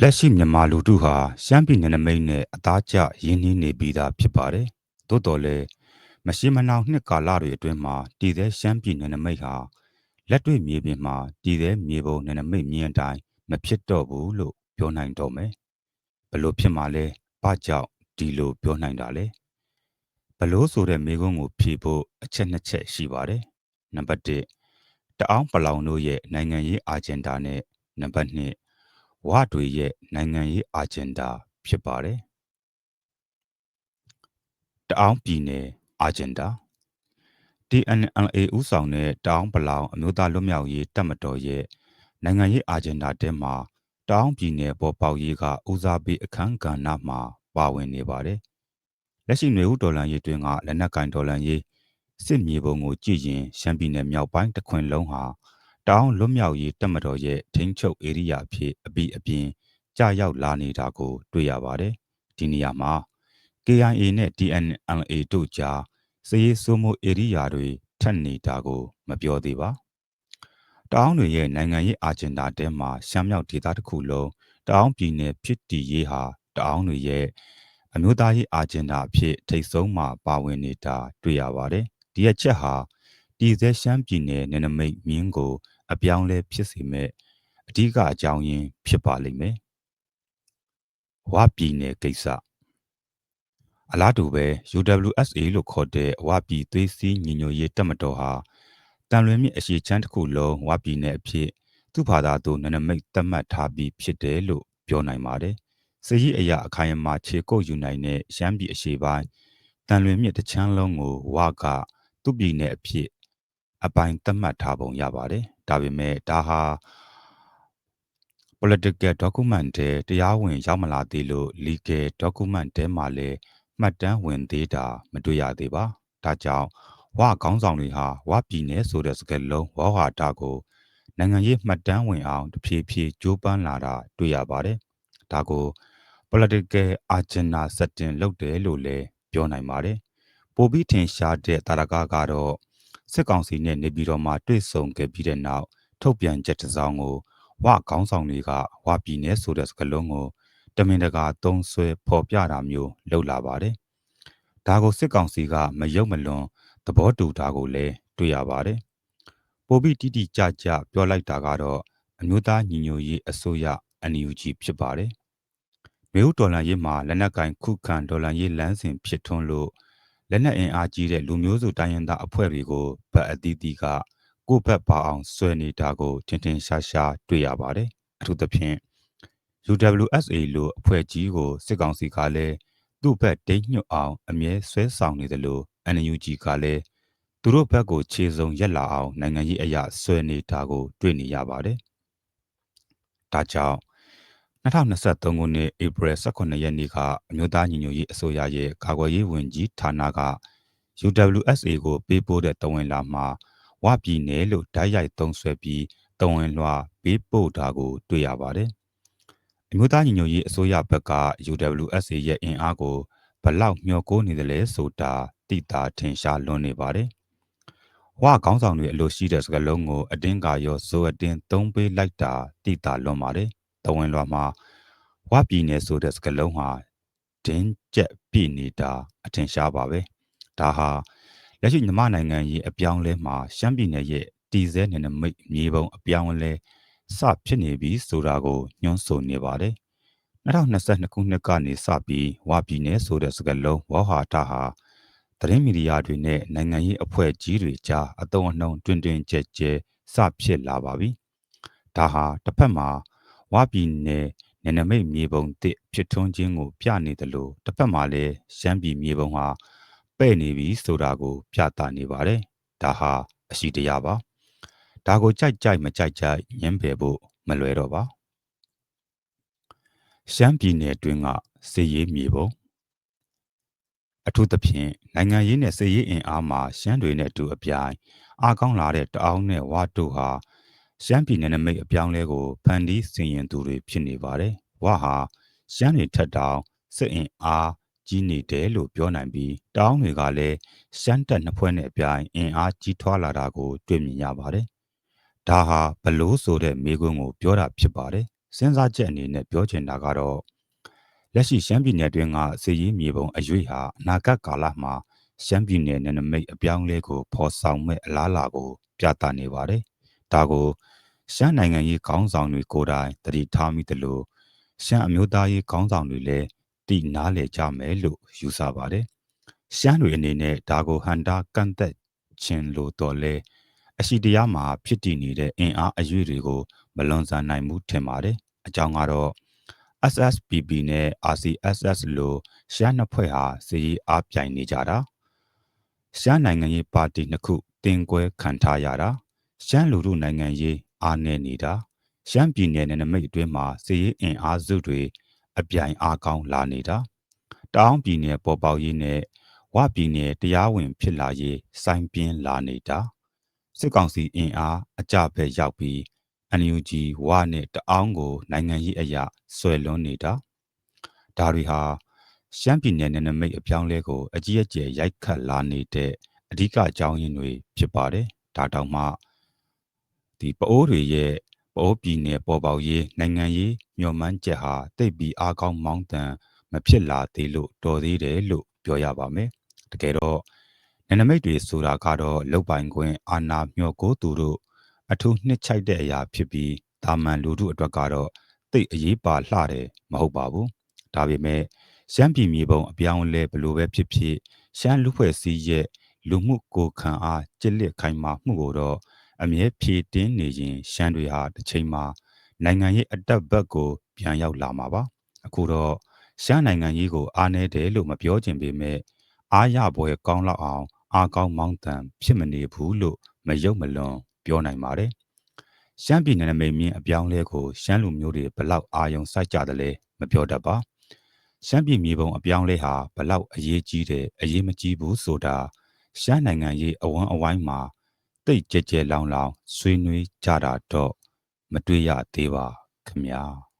လက်ရှိမြန်မာလူထုဟာရှမ်းပြည်နယ်နမိတ်နဲ့အသားကျရင်းနှီးနေပြီးသားဖြစ်ပါတယ်။သို့တော်လည်းမရှိမနှောင်နှစ်ကာလတွေအတွင်းမှာတည်တဲ့ရှမ်းပြည်နယ်နမိတ်ဟာလက်တွေ့မြေပြင်မှာတည်တဲ့မြေပုံနယ်နမိတ်မြင်တိုင်းမဖြစ်တော့ဘူးလို့ပြောနိုင်တော့မယ်။ဘလို့ဖြစ်မှလဲ။ဘာကြောင့်ဒီလိုပြောနိုင်တာလဲ။ဘလို့ဆိုတဲ့မိကုံးကိုဖြေဖို့အချက်နှစ်ချက်ရှိပါတယ်။နံပါတ်1တအောင်းပလောင်တို့ရဲ့နိုင်ငံရေးအာဂျင်ဒါနဲ့နံပါတ်2 ဝတွေရဲ့နိုင်ငံရေးအာဂျင်ဒါဖြစ်ပါတယ်။တအောင်းပြည်နယ်အာဂျင်ဒါ TNLA ဥဆောင်တဲ့တအောင်းပလောင်အမျိုးသားလွတ်မြောက်ရေးတပ်မတော်ရဲ့နိုင်ငံရေးအာဂျင်ဒါတဲမှာတအောင်းပြည်နယ်ပေါ်ပေါက်ရေးကဦးစားပေးအခန်းကဏ္ဍမှာပါဝင်နေပါတယ်။လက်ရှိຫນွေဦးဒေါ်လာရေးတွင်ကလက်နက်ကင်ဒေါ်လာရေးစစ်မြေပုံကိုကြည့်ရင်ရှမ်းပြည်နယ်မြောက်ပိုင်းတခွင်လုံးဟာ တောင်လွတ်မြောက်ရေးတပ်မတော်ရဲ့ထိန်းချုပ်ဧရိယာဖြစ်အပြီးအပြင်ကြာရောက်လာနေတာကို တွေ့ရပါတယ်။ဒီနေရာမှာ KIA နဲ့ DNLA တို့ကြားစည်ရေးစိုးမိုးဧရိယာတွေထက်နေတာကို မပြောသေးပါ။တောင်တွေရဲ့နိုင်ငံရေးအာဂျင်ဒါတဲမှာရှမ်းမြောက်ဒေသတစ်ခုလုံးတောင်ပြည်နယ်ဖြစ်တည်ရေးဟာတောင်တွေရဲ့အမျိုးသားရေးအာဂျင်ဒါအဖြစ်ထိတ်ဆုံးမှာပါဝင်နေတာတွေ့ရပါတယ်။ဒီအချက်ဟာတည်ဆဲရှမ်းပြည်နယ်နယ်နိမိတ်မြင်းကို အပြောင်းလဲဖြစ်စေမဲ့အဓိကအကြောင်းရင်းဖြစ်ပါလိမ့်မယ်။ဝပြည်နယ်ကိစ္စအလားတူပဲ UWSA လို့ခေါ်တဲ့ဝပြည်သွေးစည်းညီညွတ်ရေးတပ်မတော်ဟာတန်လွင်မြစ်အရှိချမ်းတစ်ခုလုံးဝပြည်နယ်အဖြစ်သူ့ဘာသာသူနနမိတ်သတ်မှတ်ထားပြီးဖြစ်တယ်လို့ပြောနိုင်ပါတယ်။စည်ရအရာအခိုင်အမာခြေကုပ်ယူနိုင်တဲ့ရှမ်းပြည်အရှိပိုင်းတန်လွင်မြစ်တစ်ချမ်းလုံးကိုဝကသူ့ပြည်နယ်အဖြစ်အပိုင်သတ်မှတ်ထားပုံရပါတယ်။ ဒါပေမဲ့ဒါဟာ political document တဲ့တရားဝင်ရောက်မလာသေးလို့ legal document တဲမှာလည်းမှတ်တမ်းဝင်သေးတာမတွေ့ရသေးပါ။ဒါကြောင့်ဝခေါင်းဆောင်တွေဟာဝပြည်နယ်ဆိုတဲ့စကားလုံးဝဟာတာကိုနိုင်ငံရေးမှတ်တမ်းဝင်အောင်တဖြည်းဖြည်းကြိုးပမ်းလာတာတွေ့ရပါတယ်။ဒါကို political agenda setting လုပ်တယ်လို့လည်းပြောနိုင်ပါတယ်။ပိုပြီးထင်ရှားတဲ့တာရကကတော့ စစ်ကောင်စီနဲ့နေပြည်တော်မှာတွေ့ဆုံခဲ့ပြီးတဲ့နောက်ထုတ်ပြန်ချက်တစ်စောင်ကိုဝခေါင်းဆောင်တွေကဝပြည်နယ်ဆိုတဲ့စကားလုံးကိုတမင်တကာသုံးဆွဲဖော်ပြတာမျိုးလုပ်လာပါတယ်။ဒါကိုစစ်ကောင်စီကမယုံမလွန်သဘောတူတာကိုလည်းတွေ့ရပါတယ်။ပိုပြီးတိတိကျကျပြောလိုက်တာကတော့အမျိုးသားညီညွတ်ရေးအစိုးရ NUG ဖြစ်ပါတယ်။မြို့ဒေါ်လာရေးမှာလက်နက်ကင်ခုခံဒေါ်လာရေးလမ်းစဉ်ဖြစ်ထွန်းလို့ လက်နက်အင်အားကြီးတဲ့လူမျိုးစုတိုင်းရင်းသားအဖွဲ့တွေကိုဗတ်အသီးသီးကကိုယ့်ဘက်ပါအောင်ဆွဲနေတာကိုထင်ထင်ရှားရှားတွေ့ရပါတယ်အထူးသဖြင့် UWSA လို့အဖွဲ့ကြီးကိုစစ်ကောင်စီကလည်းသူ့ဘက်ဒိတ်ညွတ်အောင်အမြဲဆွဲဆောင်နေတယ်လို့ NUG ကလည်းသူတို့ဘက်ကိုခြေစုံရက်လာအောင်နိုင်ငံရေးအရာဆွဲနေတာကို တွေ့နေရပါတယ်။ဒါကြောင့် 2023ခုနှစ်ဧပြီ18ရက်နေ့ကအမျိုးသားညီညွတ်ရေးအစိုးရရဲ့ကာကွယ်ရေးဝန်ကြီးဌာနက UWSA ကိုပေးပို့တဲ့တဝင်လာမှာဝပြည်နယ်လို့ဓာတ်ရိုက်သုံးဆွဲပြီးတဝင်လွှာပေးပို့တာကိုတွေ့ရပါတယ်။အမျိုးသားညီညွတ်ရေးအစိုးရဘက်က UWSA ရဲ့အင်အားကိုဘလောက်မျှော်ကိုးနေတယ်လဲဆိုတာတိတာထင်ရှားလွန်းနေပါတယ်။ဝခေါင်းဆောင်တွေအလိုရှိတဲ့စကားလုံးကိုအတင်းကရောဇိုအတင်းသုံးပေးလိုက်တာတိတာလွန်ပါတယ်။ တဝင်လွှာမှာဝပြည်နယ်ဆိုတဲ့စကားလုံးဟာဒင်းကျက်ပြည့်နေတာအထင်ရှားပါပဲ။ဒါဟာလက်ရှိမြန်မာနိုင်ငံရေးအပြောင်းလဲမှာရှမ်းပြည်နယ်ရဲ့တည်ဆဲနယ်နိမိတ်မြေပုံအပြောင်းလဲစဖြစ်နေပြီဆိုတာကိုညွှန်းဆိုနေပါတယ်။2022ခုနှစ်ကနေစပြီးဝပြည်နယ်ဆိုတဲ့စကားလုံးဝဟာတာဟာသတင်းမီဒီယာတွေနဲ့နိုင်ငံရေးအဖွဲ့ကြီးတွေကြားအတုံးအနှုံတွင်တွင်ကြဲကြဲစဖြစ်လာပါပြီ။ဒါဟာတစ်ဖက်မှာ ဝပြည်နယ်နယ်နိမိတ်မြေပုံတစ်ဖြစ်ထွန်းခြင်းကို ပြနေတယ်လို့တစ်ဖက်မှာလည်းရှမ်းပြည်မြေပုံဟာပဲ့နေပြီဆိုတာကို ပြသနေပါတယ်။ဒါဟာအရှိတရားပါ။ဒါကိုကြိုက်ကြိုက်မကြိုက်ကြိုက်ညင်းပယ်ဖို့မလွယ်တော့ပါ။ရှမ်းပြည်နယ်တွင်းကစစ်ရေးမြေပုံအထူးသဖြင့်နိုင်ငံရေးနဲ့စစ်ရေးအင်အားမှာရှမ်းတွေနဲ့အတူအပြိုင်အားကောင်းလာတဲ့တအောင်းနဲ့ဝါတို့ဟာ ရှမ်းပြည်နယ်နမိတ်အပြောင်းလဲကိုဖန်တီးစင်ရင်သူတွေဖြစ်နေပါတယ်။ဝါဟာရှမ်းတွေထက်တောင်စစ်အင်အားကြီးနေတယ်လို့ပြောနိုင်ပြီးတောင်းတွေကလည်းရှမ်းတက်နှစ်ဖွဲ့နဲ့အပြိုင်အင်အားကြီးထွားလာတာကို တွေ့မြင်ရပါတယ်။ဒါဟာဘလို့ဆိုတဲ့မိကွန်းကို ပြောတာဖြစ်ပါတယ်စဉ်းစားချက်အနေနဲ့ပြောချင်တာကတော့လက်ရှိရှမ်းပြည်နယ်တွင်းကစီရေးမြေပုံအရွေ့ဟာအနာဂတ်ကာလမှာရှမ်းပြည်နယ်နယ်နိမိတ်အပြောင်းအလဲကိုဖော်ဆောင်မဲ့အလားအလာကို ပြသနေပါတယ်။ ဒါကိုရှမ်းနိုင်ငံရေးခေါင်းဆောင်တွေကိုယ်တိုင်တတိထားမိတယ်လို့ရှမ်းအမျိုးသားရေးခေါင်းဆောင်တွေလည်းတိနားလည်ကြမယ်လို့ယူဆပါတယ်။ရှမ်းတွေအနေနဲ့ဒါကိုဟန်တာကန့်သက်ခြင်းလို့တော်လဲအရှိတရားမှာဖြစ်တည်နေတဲ့အင်အားအရွေ့တွေကိုမလွန်ဆန်နိုင်ဘူးထင်ပါတယ်။အကြောင်းကတော့ SSPP နဲ့ RCSS လို့ရှမ်းနှစ်ဖွဲ့ဟာစီရေးအားပြိုင်နေကြတာရှမ်းနိုင်ငံရေးပါတီနှစ်ခုတင်ကွဲခံထားရတာ ရှမ်းလူထုနိုင်ငံရေးအားနည်းနေတာရှမ်းပြည်နယ်နဲ့နမိတ်အတွင်းမှာစီရေးအင်အားစုတွေအပြိုင်အားကောင်းလာနေတာတောင်ပြည်နယ်ပေါ်ပေါက်ရေးနဲ့ဝပြည်နယ်တရားဝင်ဖြစ်လာရေးစိုင်းပြင်းလာနေတာစစ်ကောင်စီအင်အားအကြဖက်ရောက်ပြီး NUG ဝနဲ့တအောင်းကိုနိုင်ငံရေးအရာဆွဲလွန်းနေတာဒါတွေဟာရှမ်းပြည်နယ်နယ်နိမိတ်အပြောင်းလဲကိုအကြီးအကျယ်ရိုက်ခတ်လာနေတဲ့အဓိကအကြောင်းရင်းတွေဖြစ်ပါတယ်ဒါတောင်မှ ဒီပအိုးတွေရဲ့ပအိုးပြည်နယ်ပေါ်ပေါက်ရေးနိုင်ငံရေးညှော်မှန်းချက်ဟာတိတ်ပြီးအားကောင်းမောင်းတန်မဖြစ်လာသေးလို့တော်သေးတယ်လို့ပြောရပါမယ်တကယ်တော့နယ်နိမိတ်တွေဆိုတာကတော့လုတ်ပိုင်ခွင့်အာဏာမျှော်ကိုသူတို့အထူးနှစ်ချိုက်တဲ့အရာဖြစ်ပြီးတာမန်လူထုအတွက်ကတော့တိတ်အရေးပါလှတယ်မဟုတ်ပါဘူးဒါပေမဲ့ရှမ်းပြည်မြေပုံအပြောင်းလဲဘလို့ပဲဖြစ်ဖြစ်ရှမ်းလူဖွဲ့စည်းရဲ့လူမှုကိုခံအားကြစ်လက်ခိုင်မာမှုကိုတော့ အမြဲဖြည့်တင်းနေရင်ရှမ်းတွေဟာတစ်ချိန်မှာနိုင်ငံရေးအတက်ဘက်ကို ပြန်ရောက်လာမှာပါအခုတော့ရှမ်းနိုင်ငံရေးကိုအားနည်းတယ်လို့မပြောချင်ပေမဲ့အားရပွဲကောင်းလောက်အောင်အားကောင်းမောင်းတန်ဖြစ်မနေဘူးလို့မယုံမလွန်ပြောနိုင်ပါတယ်ရှမ်းပြည်နယ်နမိတ်မြင့်အပြောင်းလဲကိုရှမ်းလူမျိုးတွေဘလောက်အာယုံစိုက်ကြတယ်လဲမပြောတတ်ပါရှမ်းပြည်မြေပုံအပြောင်းလဲဟာဘလောက်အရေးကြီးတယ်အရေးမကြီးဘူးဆိုတာရှမ်းနိုင်ငံရေးအဝန်းအဝိုင်းမှာ တိတ်ကြဲကြဲလောင်လောင်ဆွေးနွေးကြတာတော့မတွေ့ရသေးပါခမညာ